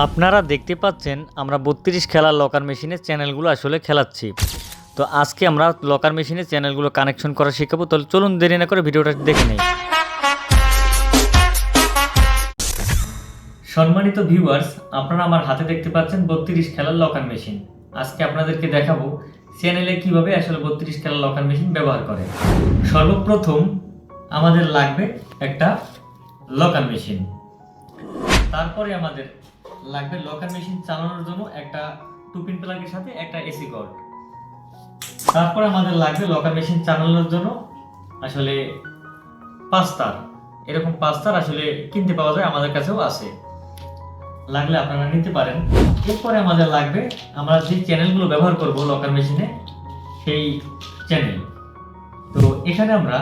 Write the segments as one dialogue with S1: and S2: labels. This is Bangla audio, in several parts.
S1: আপনারা দেখতে পাচ্ছেন, আমরা বত্রিশ খেলার লকার মেশিনের চ্যানেলগুলো আসলে খেলাচ্ছি। তো আজকে আমরা লকার মেশিনের চ্যানেলগুলো কানেকশন করা শেখাবো, তাহলে চলুন দেরি না করে ভিডিওটা দেখে নেই। সম্মানিত ভিউয়ার্স আপনারা আমার হাতে দেখতে পাচ্ছেন বত্রিশ খেলার লকার মেশিন আজকে আপনাদেরকে দেখাবো চ্যানেলে কীভাবে আসলে বত্রিশ খেলার লকার মেশিন ব্যবহার করে। সর্বপ্রথম আমাদের লাগবে একটা লকার মেশিন তারপরে আমাদের লাগবে লকার মেশিন চালানোর জন্য একটা টুপিন প্লাগের সাথে একটা এসি কর্ড তারপরে আমাদের লাগবে লকার মেশিন চালানোর জন্য আসলে পাঁচ তার। এরকম পাঁচ তার আসলে কিনতে পাওয়া যায়, আমাদের কাছেও আছে। লাগলে আপনারা নিতে পারেন। এরপরে আমাদের লাগবে, আমরা যে চ্যানেলগুলো ব্যবহার করব লকার মেশিনে সেই চ্যানেল তো এখানে আমরা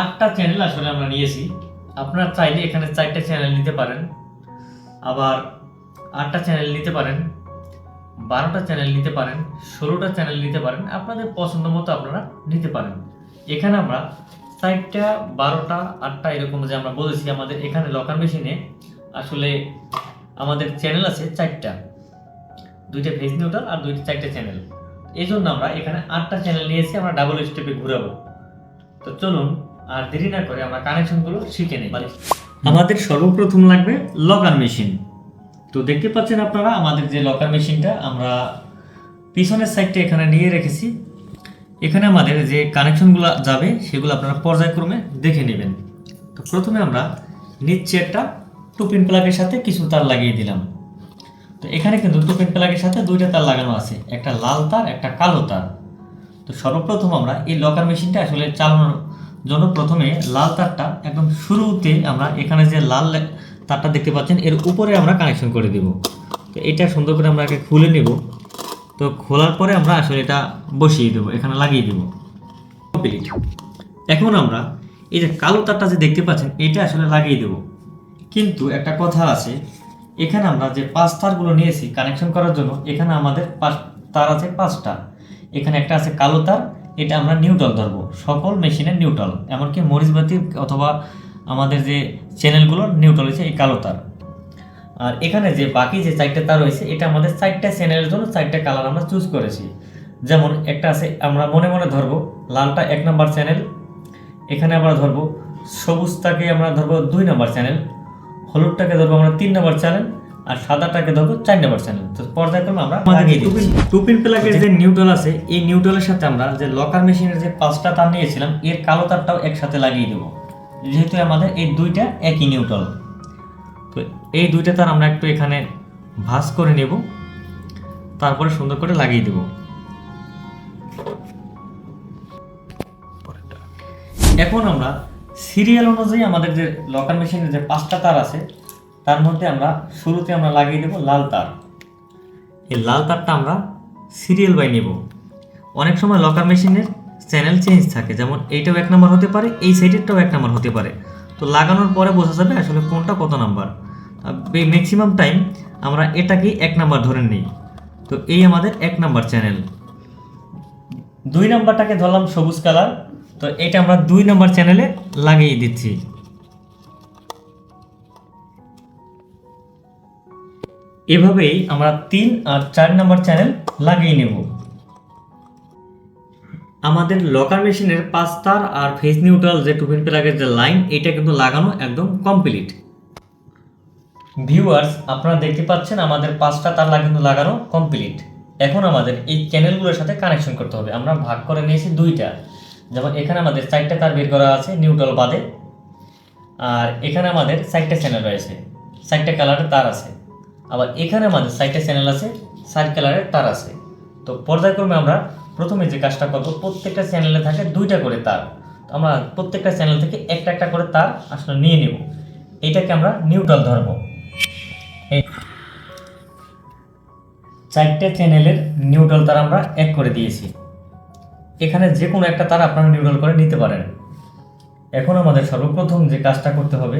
S1: আটটা চ্যানেল আসলে আমরা নিয়েছি। আপনারা চাইলে এখানে চারটা চ্যানেল নিতে পারেন। আবার আটটা চ্যানেল নিতে পারেন, বারোটা চ্যানেল নিতে পারেন, ষোলোটা চ্যানেল নিতে পারেন, আপনাদের পছন্দ মতো আপনারা নিতে পারেন। এখানে আমরা চারটা, বারোটা, আটটা এরকম যে আমরা বলেছি, আমাদের এখানে লকার মেশিনে আসলে আমাদের চ্যানেল আছে চারটা। দুইটা ফেস নিউট্রাল আর দুইটা চারটা চ্যানেল এই জন্য আমরা এখানে আটটা চ্যানেল নিয়েছি, আমরা ডাবল স্টেপে ঘুরাবো। তো চলুন, আর দেরি না করে আমরা কানেকশনগুলো শিখে নিই। আমাদের সর্বপ্রথম লাগবে লকার মেশিন। তো দেখতে পাচ্ছেন আপনারা, আমাদের যে লকার মেশিনটা আমরা পিছনের সাইডটা এখানে নিয়ে রেখেছি। এখানে আমাদের যে কানেকশনগুলো যাবে, সেগুলো আপনারা পর্যায়ক্রমে দেখে নেবেন। তো প্রথমে আমরা নিচে একটা টুপিন প্লাগের সাথে কিছু তার লাগিয়ে দিলাম। তো এখানে কিন্তু টুপিন প্লাগের সাথে দুইটা তার লাগানো আছে, একটা লাল তার, একটা কালো তার। তো সর্বপ্রথম আমরা এই লকার মেশিনটা আসলে চালানোর জন্য প্রথমে লাল তারটা একদম শুরুতে আমরা এখানে যে লাল তারটা দেখতে পাচ্ছেন, এর উপরে আমরা কানেকশন করে দেব। তো এটা সুন্দর করে আমরা আগে খুলে নেব। তো খোলার পরে আমরা আসলে এটা বসিয়ে দেবো, এখানে লাগিয়ে দেব। কমপ্লিট এখন আমরা এই যে কালো তারটা যে দেখতে পাচ্ছেন, এটা আসলে লাগিয়ে দেব। কিন্তু একটা কথা আছে, এখানে আমরা যে পাঁচ তারগুলো নিয়েছি কানেকশন করার জন্য, এখানে আমাদের পাঁচ তার আছে পাঁচটা। এখানে একটা আছে কালো তার এটা আমরা নিউট্রাল ধরবো। সকল মেশিনের নিউট্রাল এমনকি মরিচবাতি অথবা আমাদের যে চ্যানেলগুলো নিউট্রাল হয়েছে, এই কালো তার। আর এখানে যে বাকি যে চারটে তার রয়েছে, এটা আমাদের চারটা চ্যানেলের জন্য চারটা কালার আমরা চুজ করেছি। যেমন একটা আছে, আমরা মনে মনে ধরবো, লালটা এক নম্বর চ্যানেল এখানে আমরা ধরবো, সবুজটাকে আমরা ধরবো দুই নম্বর চ্যানেল হলুদটাকে ধরবো আমরা তিন নম্বর চ্যানেল আর সাদাটাকে ধরবো চার নম্বর চ্যানেল তো পর্যায়ক্রমে আমরা লাগিয়ে দিচ্ছি টুপিন প্লাগের যে নিউট্রাল আছে এই নিউট্রালের সাথে আমরা যে লকার মেশিনের যে পাঁচটা তার নিয়েছিলাম এর কালো তারটাও একসাথে লাগিয়ে দেবো। যেহেতু আমাদের এই দুইটা একই নিউট্রাল তো এই দুইটা তার আমরা একটু এখানে ভাঁজ করে নেব। তারপরে সুন্দর করে লাগিয়ে দেব। এখন আমরা সিরিয়াল অনুযায়ী আমাদের যে লকার মেশিনের যে পাঁচটা তার আছে তার মধ্যে আমরা শুরুতে আমরা লাগিয়ে দেব লাল তার। এই লাল তারটা আমরা সিরিয়াল বাই নেব। অনেক সময় লকার মেশিনের চ্যানেল চেঞ্জ থাকে, যেমন এইটাও এক নাম্বার হতে পারে, এই সাইডেরটাও এক নাম্বার হতে পারে। তো লাগানোর পরে বোঝা যাবে আসলে কোনটা কত নাম্বার ম্যাক্সিমাম টাইম আমরা এটাকেই এক নাম্বার ধরে নিই। তো এই আমাদের এক নাম্বার চ্যানেল দুই নাম্বারটাকে ধরলাম সবুজ কালার তো এটা আমরা দুই নাম্বার চ্যানেলে লাগিয়ে দিচ্ছি। এভাবেই আমরা তিন আর চার নাম্বার চ্যানেল লাগিয়ে নেব। আমাদের লকার মেশিনের পাঁচ তার আর ফেস নিউট্রাল যে টুপিন প্লাগের যে লাইন এটা কিন্তু লাগানো একদম কমপ্লিট ভিউয়ার্স আপনারা দেখতে পাচ্ছেন আমাদের পাঁচটা তার কিন্তু লাগানো কমপ্লিট এখন আমাদের এই চ্যানেলগুলোর সাথে কানেকশন করতে হবে। আমরা ভাগ করে নিয়েছি দুইটা। যেমন এখানে আমাদের চারটা তার বের করা আছে নিউট্রাল বাদে। আর এখানে আমাদের চারটা চ্যানেল রয়েছে। চারটা কালারের তার আছে। আবার এখানে আমাদের চারটা চ্যানেল আছে চার কালারের তার আছে। তো পর্যায়ক্রমে আমরা প্রথমে যে কাজটা করব, প্রত্যেকটা চ্যানেলে থাকে দুইটা করে তার। আমরা প্রত্যেকটা চ্যানেল থেকে একটা একটা করে তার আসলে নিয়ে নেব। এটাকে আমরা নিউট্রাল ধরবো। চারটে চ্যানেলের নিউট্রাল তার আমরা এক করে দিয়েছি। এখানে যে কোনো একটা তার আপনারা নিউট্রাল করে নিতে পারেন। এখন আমাদের সর্বপ্রথম যে কাজটা করতে হবে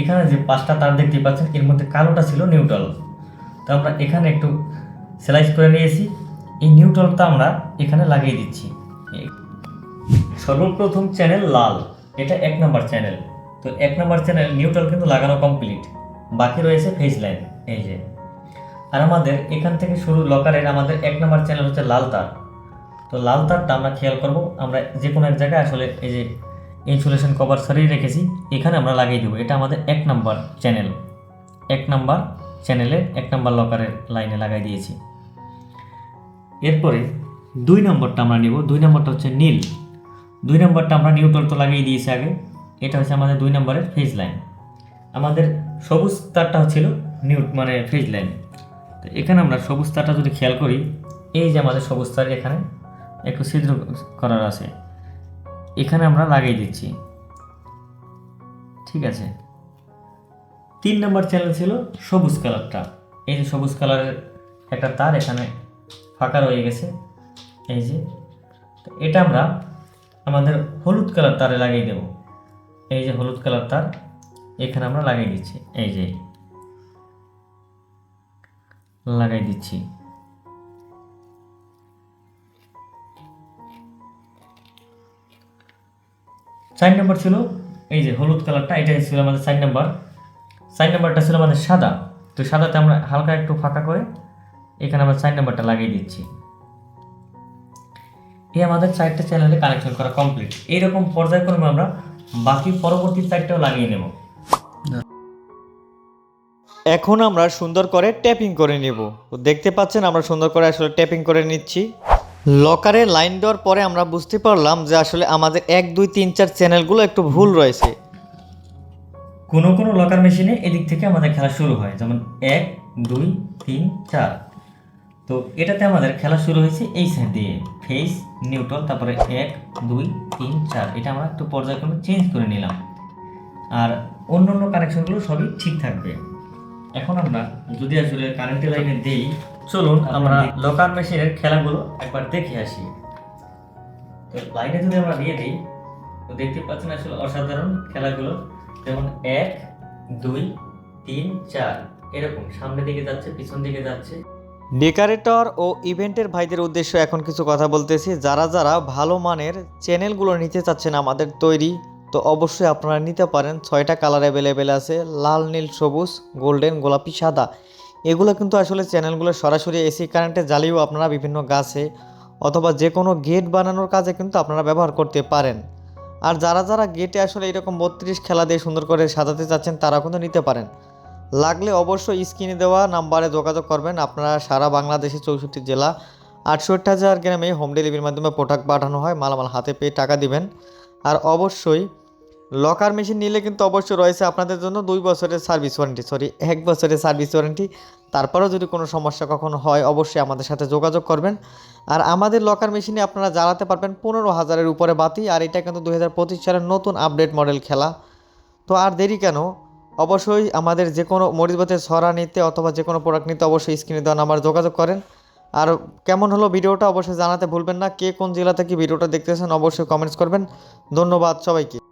S1: এখানে যে পাঁচটা তার দেখতে পাচ্ছেন, এর মধ্যে কালোটা ছিল নিউট্রাল। তো আমরা এখানে একটু স্লাইস করে নিয়েছি। এই নিউট্রালটা আমরা এখানে লাগিয়ে দিচ্ছি। সর্বপ্রথম চ্যানেল লাল, এটা এক নম্বর চ্যানেল তো এক নম্বর চ্যানেল নিউট্রাল কিন্তু লাগানো কমপ্লিট বাকি রয়েছে ফেজ লাইন এই যে। আর আমাদের এখান থেকে শুরু লকারের আমাদের এক নম্বর চ্যানেল হচ্ছে লাল তার। তো লাল তারটা আমরা খেয়াল করব, আমরা যে কোনো এক জায়গায় আসলে এই যে ইনসুলেশন কভার সরিয়ে রেখেছি, এখানে আমরা লাগিয়ে দেবো। এটা আমাদের এক নাম্বার চ্যানেল এক নাম্বার চ্যানেলের এক নাম্বার লকারের লাইনে লাগাই দিয়েছি। এরপরে দুই নম্বরটা আমরা নিব। দুই নম্বরটা হচ্ছে নীল। দুই নম্বরটা আমরা নিউট্রাল তো লাগিয়ে দিয়েছি আগে। এটা হচ্ছে আমাদের দুই নম্বরের ফেজ লাইন আমাদের সবুজ তারটা হচ্ছিল নিউট মানে ফেজ লাইন তো এখানে আমরা সবুজ তারটা যদি খেয়াল করি, এই যে আমাদের সবুজ তার এখানে, একটু ছিদ্র করার আছে। এখানে আমরা লাগিয়ে দিচ্ছি। ঠিক আছে। তিন নম্বর চ্যানেল ছিল সবুজ কালারটা। এই যে সবুজ কালারের একটা তার এখানে ফাঁকা রয়ে গেছে। এই যে এটা আমরা আমাদের হলুদ কালার তারে লাগিয়ে দেব। এই যে হলুদ কালার তার, এখানে আমরা লাগিয়ে দিচ্ছি। এই যে লাগাই দিচ্ছি। চার নম্বর ছিল, এই যে হলুদ কালারটা এটা ছিল আমাদের চার নম্বর। চার নম্বরটা ছিল আমাদের সাদা। তো সাদাতে আমরা হালকা একটু ফাঁকা করে এখানে আমরা চার নম্বরটা লাগিয়ে দিচ্ছি। এই আমাদের চারটে চ্যানেলে কানেকশন করা কমপ্লিট এইরকম পর্যায়ক্রমে আমরা বাকি পরবর্তী চারটাও লাগিয়ে নেব।
S2: এখন আমরা সুন্দর করে ট্যাপিং করে নেব। দেখতে পাচ্ছেন, আমরা সুন্দর করে আসলে ট্যাপিং করে নিচ্ছি। লকারে লাইন দেওয়ার পরে আমরা বুঝতে পারলাম যে আসলে আমাদের এক, দুই, তিন, চার চ্যানেলগুলো একটু ভুল রয়েছে।
S1: কোনো কোনো লকার মেশিনে এদিক থেকে আমাদের খেলা শুরু হয়, যেমন এক, দুই, তিন, চার। তো এটাতে আমাদের খেলা শুরু হয়েছে এই সাইড দিয়ে ফেস নিউট্রাল তারপরে এক, দুই, তিন, চার। এটা আমরা একটু পর্যায়ক্রমে চেঞ্জ করে নিলাম। আর অন্য অন্য কানেকশনগুলো সবই ঠিক থাকবে। এখন আমরা যদি আসলে কারেন্টের লাইনে দেই চলুন আমরা লকার মেশিনের খেলাগুলো একবার দেখে আসি। তো লাইনে যদি আমরা দিয়ে দিই তো দেখতে পাচ্ছেন আসলে অসাধারণ খেলাগুলো। যেমন এক দুই তিন চার এরকম। সামনের দিকে যাচ্ছে পিছন দিকে যাচ্ছে।
S2: ডেকারেটর ও ইভেন্টের ভাইদের উদ্দেশ্য এখন কিছু কথা বলতেছি। যারা যারা ভালো মানের চ্যানেলগুলো নিতে চাচ্ছেন আমাদের তৈরি তো অবশ্যই আপনারা নিতে পারেন। ছয়টা কালার অ্যাভেলেবেল আছে। লাল নীল সবুজ গোল্ডেন গোলাপি সাদা। এগুলো কিন্তু আসলে চ্যানেলগুলো সরাসরি এসি কারেন্টে জ্বালিয়েও আপনারা বিভিন্ন গাছে অথবা যে কোনো গেট বানানোর কাজে কিন্তু আপনারা ব্যবহার করতে পারেন। আর যারা যারা গেটে আসলে এরকম বত্রিশ খেলা দিয়ে সুন্দর করে সাজাতে চাচ্ছেন তারা কিন্তু নিতে পারেন। লাগলে অবশ্যই স্ক্রিনে দেওয়া নাম্বারে যোগাযোগ করবেন। আপনারা সারা বাংলাদেশে চৌষট্টি জেলা, আটষট্টি হাজার গ্রামে হোম ডেলিভারির মাধ্যমে প্রোডাক্ট পাঠানো হয়। মালামাল হাতে পেয়ে টাকা দিবেন। আর অবশ্যই লকার মেশিন নিলে কিন্তু অবশ্যই রয়েছে আপনাদের জন্য দুই বছরের সার্ভিস ওয়ারেন্টি, সরি, এক বছরের সার্ভিস ওয়ারেন্টি। তারপরেও যদি কোনো সমস্যা কখনো হয়, অবশ্যই আমাদের সাথে যোগাযোগ করবেন। আর আমাদের লকার মেশিনে আপনারা জ্বালাতে পারবেন পনেরো হাজারের উপরে বাতি, আর এটা কিন্তু দুই হাজার পঁচিশ সালের নতুন আপডেট মডেল খেলা। তো আর দেরি কেন? অবশ্যই আমাদের যে কোনো মরিচবাতের ছড়া নিতে অথবা যে কোনো প্রোডাক্ট নিতে অবশ্যই স্ক্রিনে দেওয়া নাম্বার যোগাযোগ করেন। আর কেমন হলো ভিডিওটা অবশ্যই জানাতে ভুলবেন না। কে কোন জেলা থেকে ভিডিওটা দেখতেছেন অবশ্যই কমেন্টস করবেন। ধন্যবাদ সবাইকে।